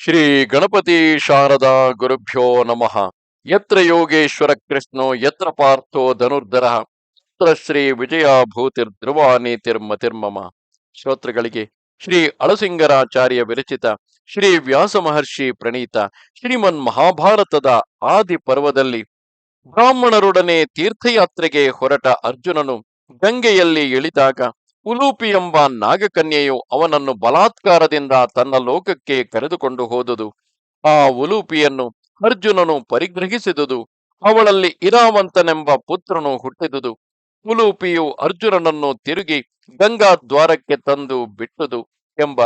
ಶ್ರೀ ಗಣಪತಿ ಶಾರದಾ ಗುರುಭ್ಯೋ ನಮಃ. ಯತ್ರ ಯೋಗೇಶ್ವರ ಕೃಷ್ಣೋ, ಯತ್ರ ಪಾರ್ಥೋ ಧನುರ್ಧರ ಯತ್ರ ಶ್ರೀ ವಿಜಯ ಭೂತಿರ್ ಧ್ರುವ ನೀತಿರ್ಮತಿರ್ಮಮ ಶ್ರೋತೃಗಳಿಗೆ ಶ್ರೀ ಅಳಸಿಂಗರಾಚಾರ್ಯ ವಿರಚಿತ ಶ್ರೀ ವ್ಯಾಸ ಮಹರ್ಷಿ ಪ್ರಣೀತ ಶ್ರೀಮನ್ ಮಹಾಭಾರತದ ಆದಿ ಪರ್ವದಲ್ಲಿ ಬ್ರಾಹ್ಮಣರೊಡನೆ ತೀರ್ಥಯಾತ್ರೆಗೆ ಹೊರಟ ಅರ್ಜುನನು ಗಂಗೆಯಲ್ಲಿ ಇಳಿದಾಗ ಉಲೂಪಿ ಎಂಬ ನಾಗಕನ್ಯೆಯು ಅವನನ್ನು ಬಲಾತ್ಕಾರದಿಂದ ತನ್ನ ಲೋಕಕ್ಕೆ ಕರೆದುಕೊಂಡು ಹೋದುದು. ಆ ಉಲೂಪಿಯನ್ನು ಅರ್ಜುನನು ಪರಿಗ್ರಹಿಸಿದುದು. ಅವಳಲ್ಲಿ ಇರಾವಂತನೆಂಬ ಪುತ್ರನು ಹುಟ್ಟಿದುದು. ಉಲೂಪಿಯು ಅರ್ಜುನನನ್ನು ತಿರುಗಿ ಗಂಗಾ ದ್ವಾರಕ್ಕೆ ತಂದು ಬಿಟ್ಟುದು ಎಂಬ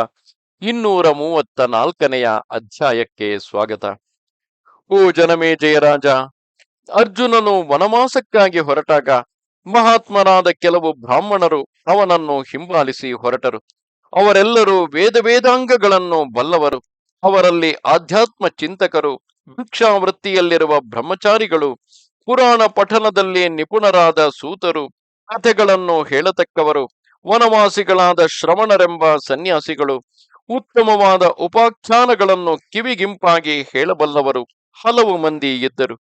ಇನ್ನೂರ ಮೂವತ್ತ ನಾಲ್ಕನೆಯ ಅಧ್ಯಾಯಕ್ಕೆ ಸ್ವಾಗತ. ಓ ಜನಮೇ ಜಯರಾಜ ಅರ್ಜುನನು ವನವಾಸಕ್ಕಾಗಿ ಹೊರಟಾಗ ಮಹಾತ್ಮರಾದ ಕೆಲವು ಬ್ರಾಹ್ಮಣರು ಅವನನ್ನು ಹಿಂಬಾಲಿಸಿ ಹೊರಟರು. ಅವರೆಲ್ಲರೂ ವೇದ ವೇದಾಂಗಗಳನ್ನು ಬಲ್ಲವರು. ಅವರಲ್ಲಿ ಆಧ್ಯಾತ್ಮ ಚಿಂತಕರು, ಭಿಕ್ಷಾವೃತ್ತಿಯಲ್ಲಿರುವ ಬ್ರಹ್ಮಚಾರಿಗಳು, ಪುರಾಣ ಪಠನದಲ್ಲಿ ನಿಪುಣರಾದ ಸೂತರು, ಕಥೆಗಳನ್ನು ಹೇಳತಕ್ಕವರು, ವನವಾಸಿಗಳಾದ ಶ್ರವಣರೆಂಬ ಸನ್ಯಾಸಿಗಳು, ಉತ್ತಮವಾದ ಉಪಾಖ್ಯಾನಗಳನ್ನು ಕಿವಿಗಿಂಪಾಗಿ ಹೇಳಬಲ್ಲವರು ಹಲವು ಮಂದಿ ಇದ್ದರು.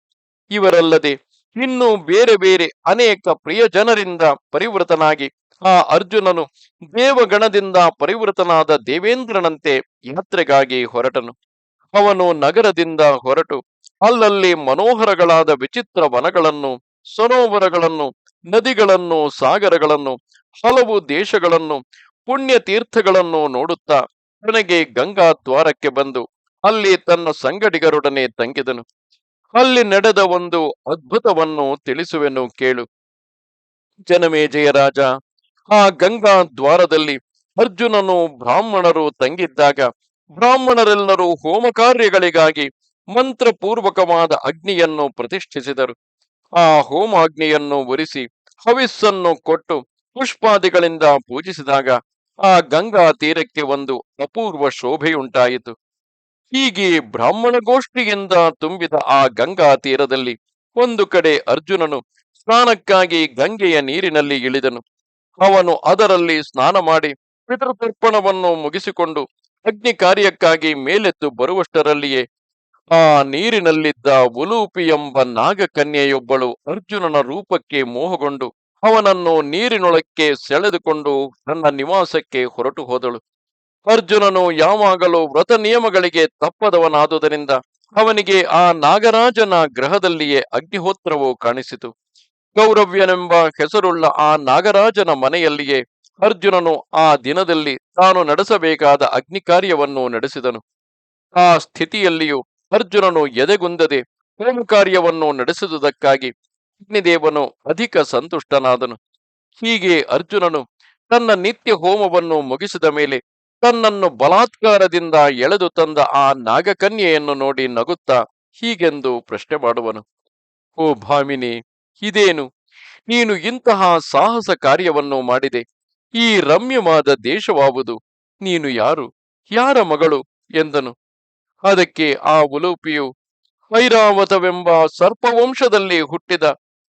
ಇವರಲ್ಲದೆ ಇನ್ನು ಬೇರೆ ಬೇರೆ ಅನೇಕ ಪ್ರಿಯ ಜನರಿಂದ ಪರಿವೃತನಾಗಿ ಆ ಅರ್ಜುನನು ದೇವಗಣದಿಂದ ಪರಿವೃತನಾದ ದೇವೇಂದ್ರನಂತೆ ಯಾತ್ರೆಗಾಗಿ ಹೊರಟನು. ಅವನು ನಗರದಿಂದ ಹೊರಟು. ಅಲ್ಲಲ್ಲಿ ಮನೋಹರಗಳಾದ ವಿಚಿತ್ರ ವನಗಳನ್ನು, ಸರೋವರಗಳನ್ನು, ನದಿಗಳನ್ನು, ಸಾಗರಗಳನ್ನು, ಹಲವು ದೇಶಗಳನ್ನು ಪುಣ್ಯ ತೀರ್ಥಗಳನ್ನು ನೋಡುತ್ತಾ ಕೊನೆಗೆ ಗಂಗಾ ದ್ವಾರಕ್ಕೆ ಬಂದು ಅಲ್ಲಿ ತನ್ನ ಸಂಗಡಿಗರೊಡನೆ ತಂಗಿದನು. ಅಲ್ಲಿ ನಡೆದ ಒಂದು ಅದ್ಭುತವನ್ನು ತಿಳಿಸುವೆನು ಕೇಳು. ಜನಮೇ ಜಯರಾಜ ಆ ಗಂಗಾ ದ್ವಾರದಲ್ಲಿ ಅರ್ಜುನನು ಬ್ರಾಹ್ಮಣರು ತಂಗಿದ್ದಾಗ ಬ್ರಾಹ್ಮಣರೆಲ್ಲರೂ ಹೋಮ ಕಾರ್ಯಗಳಿಗಾಗಿ ಮಂತ್ರಪೂರ್ವಕವಾದ ಅಗ್ನಿಯನ್ನು ಪ್ರತಿಷ್ಠಿಸಿದರು. ಆ ಹೋಮ ಅಗ್ನಿಯನ್ನು ಒರಿಸಿ ಹವಿಸ್ಸನ್ನು ಕೊಟ್ಟು ಪುಷ್ಪಾದಿಗಳಿಂದ ಪೂಜಿಸಿದಾಗ ಆ ಗಂಗಾ ತೀರಕ್ಕೆ ಒಂದು ಅಪೂರ್ವ ಶೋಭೆಯುಂಟಾಯಿತು. ಹೀಗೆ ಬ್ರಾಹ್ಮಣ ಗೋಷ್ಠಿಯಿಂದ ತುಂಬಿದ ಆ ಗಂಗಾ ತೀರದಲ್ಲಿ ಒಂದು ಕಡೆ ಅರ್ಜುನನು ಸ್ನಾನಕ್ಕಾಗಿ ಗಂಗೆಯ ನೀರಿನಲ್ಲಿ ಇಳಿದನು. ಅವನು ಅದರಲ್ಲಿ ಸ್ನಾನ ಮಾಡಿ ಪಿತೃತರ್ಪಣವನ್ನು ಮುಗಿಸಿಕೊಂಡು ಅಗ್ನಿ ಕಾರ್ಯಕ್ಕಾಗಿ ಮೇಲೆದ್ದು ಬರುವಷ್ಟರಲ್ಲಿಯೇ ಆ ನೀರಿನಲ್ಲಿದ್ದ ಉಲೂಪಿ ಎಂಬ ನಾಗಕನ್ಯೆಯೊಬ್ಬಳು ಅರ್ಜುನನ ರೂಪಕ್ಕೆ ಮೋಹಗೊಂಡು ಅವನನ್ನು ನೀರಿನೊಳಕ್ಕೆ ಸೆಳೆದುಕೊಂಡು ತನ್ನ ನಿವಾಸಕ್ಕೆ ಹೊರಟು ಹೋದಳು. ಅರ್ಜುನನು ಯಾವಾಗಲೂ ವ್ರತ ನಿಯಮಗಳಿಗೆ ತಪ್ಪದವನಾದುದರಿಂದ ಅವನಿಗೆ ಆ ನಾಗರಾಜನ ಗ್ರಹದಲ್ಲಿಯೇ ಅಗ್ನಿಹೋತ್ರವು ಕಾಣಿಸಿತು. ಗೌರವ್ಯನೆಂಬ ಹೆಸರುಳ್ಳ ಆ ನಾಗರಾಜನ ಮನೆಯಲ್ಲಿಯೇ ಅರ್ಜುನನು ಆ ದಿನದಲ್ಲಿ ತಾನು ನಡೆಸಬೇಕಾದ ಅಗ್ನಿ ಕಾರ್ಯವನ್ನು ನಡೆಸಿದನು. ಆ ಸ್ಥಿತಿಯಲ್ಲಿಯೂ ಅರ್ಜುನನು ಎದೆಗುಂದದೆ ಹೋಮ ಕಾರ್ಯವನ್ನು ನಡೆಸಿದುದಕ್ಕಾಗಿ ಅಗ್ನಿದೇವನು ಅಧಿಕ ಸಂತುಷ್ಟನಾದನು. ಹೀಗೆ ಅರ್ಜುನನು ತನ್ನ ನಿತ್ಯ ಹೋಮವನ್ನು ಮುಗಿಸಿದ ಮೇಲೆ ತನ್ನನ್ನು ಬಲಾತ್ಕಾರದಿಂದ ಎಳೆದು ತಂದ ಆ ನಾಗಕನ್ಯೆಯನ್ನು ನೋಡಿ ನಗುತ್ತಾ ಹೀಗೆಂದು ಪ್ರಶ್ನೆ ಮಾಡುವನು. ಓ ಭಾಮಿನಿ, ಇದೇನು? ನೀನು ಇಂತಹ ಸಾಹಸ ಕಾರ್ಯವನ್ನು ಮಾಡಿದೆ. ಈ ರಮ್ಯವಾದ ದೇಶವಾವುದು. ನೀನು ಯಾರು? ಯಾರ ಮಗಳು? ಎಂದನು. ಅದಕ್ಕೆ ಆ ಉಲೂಪಿಯು, ಐರಾವತವೆಂಬ ಸರ್ಪವಂಶದಲ್ಲಿ ಹುಟ್ಟಿದ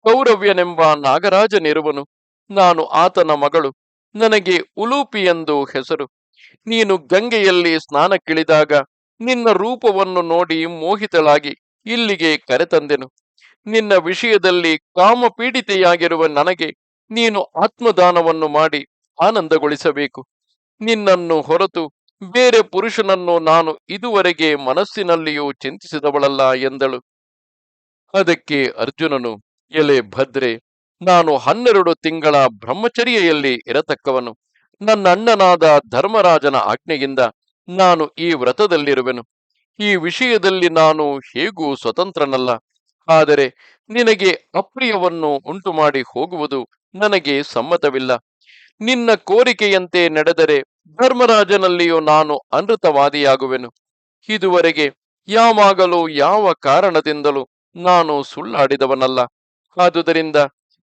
ಕೌರವ್ಯನೆಂಬ ನಾಗರಾಜನಿರುವನು. ನಾನು ಆತನ ಮಗಳು. ನನಗೆ ಉಲೂಪಿ ಎಂದು ಹೆಸರು. ನೀನು ಗಂಗೆಯಲ್ಲಿ ಸ್ನಾನಕ್ಕಿಳಿದಾಗ ನಿನ್ನ ರೂಪವನ್ನು ನೋಡಿ ಮೋಹಿತಳಾಗಿ ಇಲ್ಲಿಗೆ ಕರೆತಂದೆನು. ನಿನ್ನ ವಿಷಯದಲ್ಲಿ ಕಾಮಪೀಡಿತೆಯಾಗಿರುವ ನನಗೆ ನೀನು ಆತ್ಮದಾನವನ್ನು ಮಾಡಿ ಆನಂದಗೊಳಿಸಬೇಕು. ನಿನ್ನನ್ನು ಹೊರತು ಬೇರೆ ಪುರುಷನನ್ನು ನಾನು ಇದುವರೆಗೆ ಮನಸ್ಸಿನಲ್ಲಿಯೂ ಚಿಂತಿಸಿದವಳಲ್ಲ ಎಂದಳು. ಅದಕ್ಕೆ ಅರ್ಜುನನು, ಎಲೆ ಭದ್ರೆ, ನಾನು ಹನ್ನೆರಡು ತಿಂಗಳ ಬ್ರಹ್ಮಚರ್ಯೆಯಲ್ಲಿ ಇರತಕ್ಕವನು. ನನ್ನ ಅಣ್ಣನಾದ ಧರ್ಮರಾಜನ ಆಜ್ಞೆಯಿಂದ ನಾನು ಈ ವ್ರತದಲ್ಲಿರುವೆನು. ಈ ವಿಷಯದಲ್ಲಿ ನಾನು ಹೇಗೂ ಸ್ವತಂತ್ರನಲ್ಲ. ಆದರೆ ನಿನಗೆ ಅಪ್ರಿಯವನ್ನು ಉಂಟು ಮಾಡಿ ಹೋಗುವುದು ನನಗೆ ಸಮ್ಮತವಿಲ್ಲ. ನಿನ್ನ ಕೋರಿಕೆಯಂತೆ ನಡೆದರೆ ಧರ್ಮರಾಜನಲ್ಲಿಯೂ ನಾನು ಅನೃತವಾದಿಯಾಗುವೆನು. ಇದುವರೆಗೆ ಯಾವಾಗಲೂ ಯಾವ ಕಾರಣದಿಂದಲೂ ನಾನು ಸುಳ್ಳಾಡಿದವನಲ್ಲ. ಆದುದರಿಂದ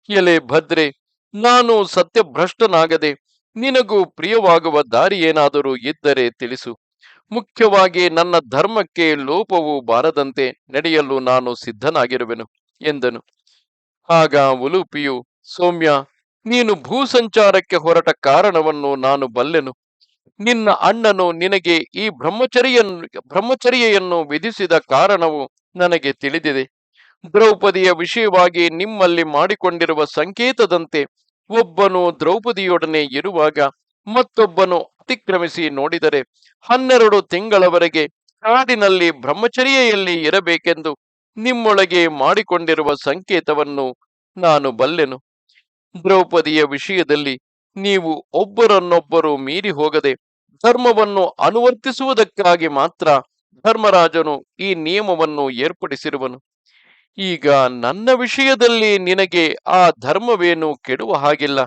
ಎಲೆ ಭದ್ರೆ, ನಾನು ಸತ್ಯಭ್ರಷ್ಟನಾಗದೆ ನಿನಗೂ ಪ್ರಿಯವಾಗುವ ದಾರಿ ಏನಾದರೂ ಇದ್ದರೆ ತಿಳಿಸು. ಮುಖ್ಯವಾಗಿ ನನ್ನ ಧರ್ಮಕ್ಕೆ ಲೋಪವು ಬಾರದಂತೆ ನಡೆಯಲು ನಾನು ಸಿದ್ಧನಾಗಿರುವೆನು, ಎಂದನು. ಆಗ ಉಲುಪಿಯು, ಸೌಮ್ಯ, ನೀನು ಭೂಸಂಚಾರಕ್ಕೆ ಹೊರಟ ಕಾರಣವನ್ನು ನಾನು ಬಲ್ಲೆನು. ನಿನ್ನ ಅಣ್ಣನು ನಿನಗೆ ಈ ಬ್ರಹ್ಮಚರ್ಯನ್ನು ಬ್ರಹ್ಮಚರ್ಯೆಯನ್ನು ವಿಧಿಸಿದ ಕಾರಣವು ನನಗೆ ತಿಳಿದಿದೆ. ದ್ರೌಪದಿಯ ವಿಷಯವಾಗಿ ನಿಮ್ಮಲ್ಲಿ ಮಾಡಿಕೊಂಡಿರುವ ಸಂಕೇತದಂತೆ ಒಬ್ಬನು ದ್ರೌಪದಿಯೊಡನೆ ಇರುವಾಗ ಮತ್ತೊಬ್ಬನು ಅತಿಕ್ರಮಿಸಿ ನೋಡಿದರೆ ಹನ್ನೆರಡು ತಿಂಗಳವರೆಗೆ ಕಾಡಿನಲ್ಲಿ ಬ್ರಹ್ಮಚರ್ಯೆಯಲ್ಲಿ ಇರಬೇಕೆಂದು ನಿಮ್ಮೊಳಗೆ ಮಾಡಿಕೊಂಡಿರುವ ಸಂಕೇತವನ್ನು ನಾನು ಬಲ್ಲೆನು. ದ್ರೌಪದಿಯ ವಿಷಯದಲ್ಲಿ ನೀವು ಒಬ್ಬರನ್ನೊಬ್ಬರು ಮೀರಿ ಹೋಗದೆ ಧರ್ಮವನ್ನು ಅನುವರ್ತಿಸುವುದಕ್ಕಾಗಿ ಮಾತ್ರ ಧರ್ಮರಾಜನು ಈ ನಿಯಮವನ್ನು ಏರ್ಪಡಿಸಿರುವನು. ಈಗ ನನ್ನ ವಿಷಯದಲ್ಲಿ ನಿನಗೆ ಆ ಧರ್ಮವೇನು ಕೆಡುವ ಹಾಗಿಲ್ಲ.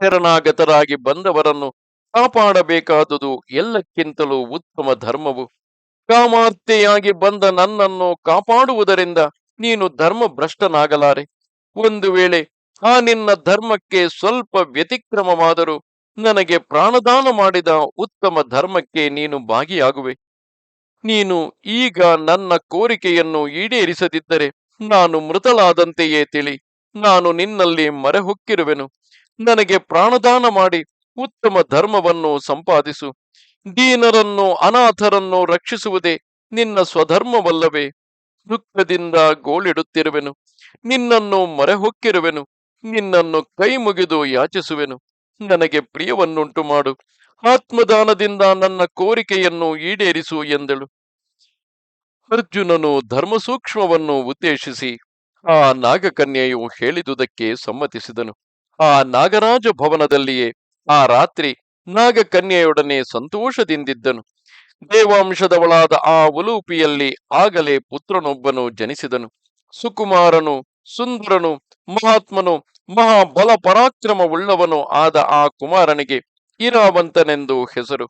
ಶರಣಾಗತರಾಗಿ ಬಂದವರನ್ನು ಕಾಪಾಡಬೇಕಾದುದು ಎಲ್ಲಕ್ಕಿಂತಲೂ ಉತ್ತಮ ಧರ್ಮವು. ಕಾಮಾರ್ತೆಯಾಗಿ ಬಂದ ನನ್ನನ್ನು ಕಾಪಾಡುವುದರಿಂದ ನೀನು ಧರ್ಮ ಭ್ರಷ್ಟನಾಗಲಾರೆ ಒಂದು ವೇಳೆ ಆ ನಿನ್ನ ಧರ್ಮಕ್ಕೆ ಸ್ವಲ್ಪ ವ್ಯತಿಕ್ರಮವಾದರೂ ನನಗೆ ಪ್ರಾಣದಾನ ಮಾಡಿದ ಉತ್ತಮ ಧರ್ಮಕ್ಕೆ ನೀನು ಭಾಗಿಯಾಗುವೆ. ನೀನು ಈಗ ನನ್ನ ಕೋರಿಕೆಯನ್ನು ಈಡೇರಿಸದಿದ್ದರೆ ನಾನು ಮೃತಳಾದಂತೆಯೇ ತಿಳಿ. ನಾನು ನಿನ್ನಲ್ಲಿ ಮರೆಹೊಕ್ಕಿರುವೆನು. ನನಗೆ ಪ್ರಾಣದಾನ ಮಾಡಿ ಉತ್ತಮ ಧರ್ಮವನ್ನು ಸಂಪಾದಿಸು. ದೀನರನ್ನು ಅನಾಥರನ್ನು ರಕ್ಷಿಸುವುದೇ ನಿನ್ನ ಸ್ವಧರ್ಮವಲ್ಲವೇ. ದುಃಖದಿಂದ ಗೋಳಿಡುತ್ತಿರುವೆನು. ನಿನ್ನನ್ನು ಮರೆಹೊಕ್ಕಿರುವೆನು. ನಿನ್ನನ್ನು ಕೈ ಮುಗಿದು ಯಾಚಿಸುವೆನು. ನನಗೆ ಪ್ರಿಯವನ್ನುಂಟು ಮಾಡು ಆತ್ಮದಾನದಿಂದ ನನ್ನ ಕೋರಿಕೆಯನ್ನು ಈಡೇರಿಸು ಎಂದಳು. ಅರ್ಜುನನು ಧರ್ಮಸೂಕ್ಷ್ಮವನ್ನು ಉದ್ದೇಶಿಸಿ ಆ ನಾಗಕನ್ಯೆಯು ಹೇಳಿದುದಕ್ಕೆ ಸಮ್ಮತಿಸಿದನು. ಆ ನಾಗರಾಜ ಭವನದಲ್ಲಿಯೇ ಆ ರಾತ್ರಿ ನಾಗಕನ್ಯೆಯೊಡನೆ ಸಂತೋಷದಿಂದಿದ್ದನು. ದೇವಾಂಶದವಳಾದ ಆ ಉಲೂಪಿಯಲ್ಲಿ ಆಗಲೇ ಪುತ್ರನೊಬ್ಬನು ಜನಿಸಿದನು. ಸುಕುಮಾರನು, ಸುಂದರನು, ಮಹಾತ್ಮನು ಮಹಾಬಲ ಪರಾಕ್ರಮವುಳ್ಳವನು ಆದ ಆ ಕುಮಾರನಿಗೆ ಇರಾವಂತನೆಂದು ಹೆಸರು.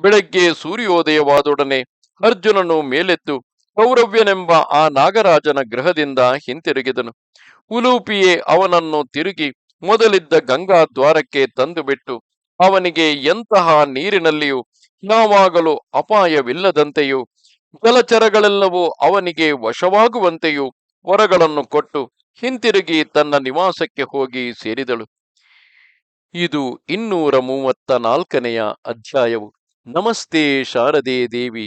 ಬೆಳಗ್ಗೆ ಸೂರ್ಯೋದಯವಾದೊಡನೆ ಅರ್ಜುನನು ಮೇಲೆತ್ತು ಕೌರವ್ಯನೆಂಬ ಆ ನಾಗರಾಜನ ಗ್ರಹದಿಂದ ಹಿಂತಿರುಗಿದನು. ಉಲೂಪಿಯೇ ಅವನನ್ನು ತಿರುಗಿ ಮೊದಲಿದ್ದ ಗಂಗಾ ದ್ವಾರಕ್ಕೆ ತಂದುಬಿಟ್ಟು, ಅವನಿಗೆ ಎಂತಹ ನೀರಿನಲ್ಲಿಯೂ ಯಾವಾಗಲೂ ಅಪಾಯವಿಲ್ಲದಂತೆಯೂ, ಜಲಚರಗಳೆಲ್ಲವೂ ಅವನಿಗೆ ವಶವಾಗುವಂತೆಯೂ ವರಗಳನ್ನು ಕೊಟ್ಟು ಹಿಂತಿರುಗಿ ತನ್ನ ನಿವಾಸಕ್ಕೆ ಹೋಗಿ ಸೇರಿದಳು. ಇದು ಇನ್ನೂರ ಮೂವತ್ತ ನಾಲ್ಕನೆಯ ಅಧ್ಯಾಯವು. ನಮಸ್ತೆ ಶಾರದೆ ದೇವಿ.